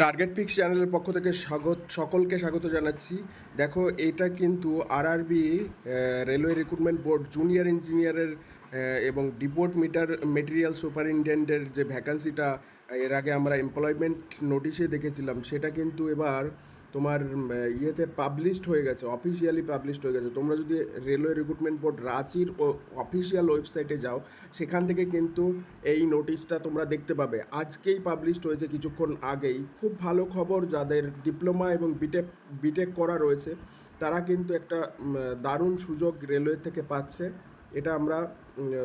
Target pix চ্যানেলের পক্ষ থেকে স্বাগত, সকলকে স্বাগত জানাচ্ছি। দেখো, এটা কিন্তু RRB railway recruitment board junior ইঞ্জিনিয়ারের এবং ডিপোর্ট মিটার মেটেরিয়াল সুপারিনটেন্ডেন্টের যে ভ্যাকান্সিটা এর আগে আমরা এমপ্লয়মেন্ট নোটিশে দেখেছিলাম, সেটা কিন্তু এবার তোমার ইয়েতে পাবলিশড হয়ে গেছে অফিসিয়ালি পাবলিশড হয়ে গেছে। তোমরা যদি রেলওয়ে রিক্রুটমেন্ট বোর্ড রাঁচির অফিসিয়াল ওয়েবসাইটে যাও, সেখান থেকে কিন্তু এই নোটিশটা তোমরা দেখতে পাবে। আজকেই পাবলিশড হয়েছে কিছুক্ষণ আগেই। খুব ভালো খবর যাদের ডিপ্লোমা এবং বিটেক বিটেক করা রয়েছে, তারা কিন্তু একটা দারুণ সুযোগ রেলওয়ে থেকে পাচ্ছে। এটা আমরা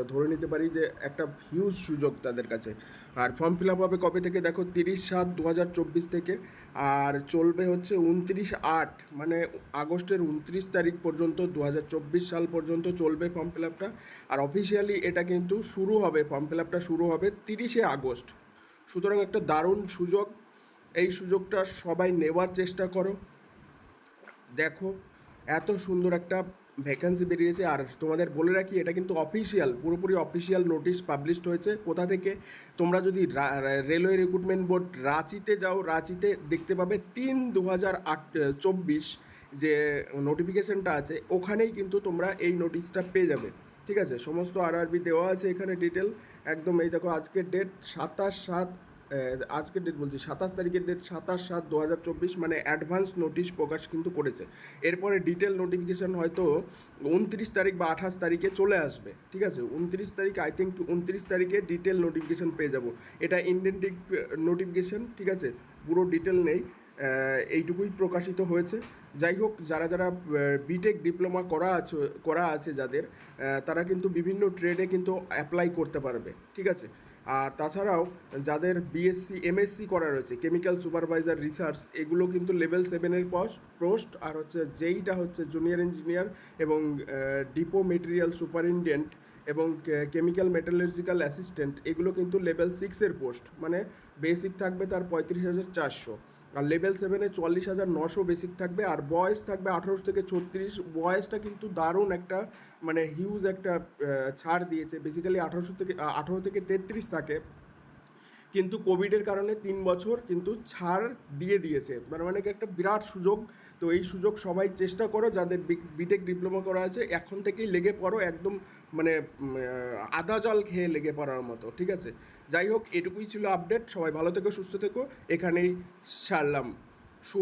ধরে নিতে পারি যে একটা হিউজ সুযোগ তাদের কাছে। আর ফর্ম ফিল আপ হবে কবে থেকে? দেখো, তিরিশ সাত দু হাজার চব্বিশ থেকে। আর চলবে হচ্ছে উনত্রিশ আট মানে আগস্টের উনত্রিশ তারিখ পর্যন্ত দু হাজার চব্বিশ সাল পর্যন্ত চলবে ফর্ম ফিল আপটা আর অফিসিয়ালি এটা কিন্তু শুরু হবে ফর্ম ফিল আপটা শুরু হবে তিরিশে আগস্ট। সুতরাং একটা দারুণ সুযোগ। এই সুযোগটা সবাই নেওয়ার চেষ্টা করো। দেখো, এত সুন্দর একটা ভ্যাকেন্সি বেরিয়েছে। আর তোমাদের বলে রাখি, এটা কিন্তু অফিসিয়াল পুরোপুরি অফিসিয়াল নোটিশ পাবলিশড হয়েছে। কোথা থেকে? তোমরা যদি রেলওয়ে রিক্রুটমেন্ট বোর্ড রাঁচিতে যাও, রাঁচিতে দেখতে পাবে তিন দু হাজার আট চব্বিশ যে নোটিফিকেশনটা আছে, ওখানেই কিন্তু তোমরা এই নোটিশটা পেয়ে যাবে। ঠিক আছে? সমস্ত আরআরবি দেওয়া আছে এখানে ডিটেল একদম এই দেখো আজকের ডেট সাতাশ সাত আজকের ডেট বলছি, সাতাশ তারিখের ডেট সাতাশ সাত দু হাজার চব্বিশ মানে অ্যাডভান্স নোটিশ প্রকাশ কিন্তু করেছে। এরপরে ডিটেল নোটিফিকেশন হয়তো উনত্রিশ তারিখ বা আঠাশ তারিখে চলে আসবে, ঠিক আছে? উনত্রিশ তারিখ আই থিঙ্ক উনত্রিশ তারিখে ডিটেল নোটিফিকেশন পেয়ে যাব। এটা ইন্ডেন্টিক নোটিফিকেশন ঠিক আছে? পুরো ডিটেল নেই এইটুকুই প্রকাশিত হয়েছে। যাই হোক, যারা যারা বিটেক ডিপ্লোমা করা আছে করা আছে যাদের তারা কিন্তু বিভিন্ন ট্রেডে কিন্তু অ্যাপ্লাই করতে পারবে, ঠিক আছে? আর তাছাড়াও যাদের বিএসসি এমএসসি করা রয়েছে কেমিক্যাল সুপারভাইজার রিসার্চ এগুলো কিন্তু লেভেল সেভেনের পোস্ট আর হচ্ছে যেইটা হচ্ছে জুনিয়র ইঞ্জিনিয়ার এবং ডিপো মেটেরিয়াল সুপারিনটেন্ডেন্ট এবং কেমিক্যাল মেটালার্জিক্যাল অ্যাসিস্ট্যান্ট এগুলো কিন্তু লেভেল সিক্সের পোস্ট মানে বেসিক থাকবে তার পঁয়ত্রিশ হাজার চারশো। আর লেভেল সেভেনে চল্লিশ হাজার নশো বেসিক থাকবে, আর বয়স থাকবে আঠারোশো থেকে ছত্রিশ। বয়েসটা কিন্তু দারুণ একটা মানে হিউজ একটা ছাড় দিয়েছে। বেসিক্যালি আঠারোশো থেকে আঠারো থেকে তেত্রিশ থাকে। কিন্তু কোভিডের কারণে তিন বছর কিন্তু ছাড় দিয়ে দিয়েছে। মানে মানে একটা বিরাট সুযোগ। তো এই সুযোগ সবাই চেষ্টা করো, যাদের বিটেক ডিপ্লোমা করা আছে, এখন থেকেই লেগে পড়ো, একদম মানে আধা আদা জল খেয়ে লেগে পড়ার মতো, ঠিক আছে? যাই হোক, এটুকুই ছিল আপডেট সবাই ভালো থেকো, সুস্থ থেকো। এখানেই সারলাম। সু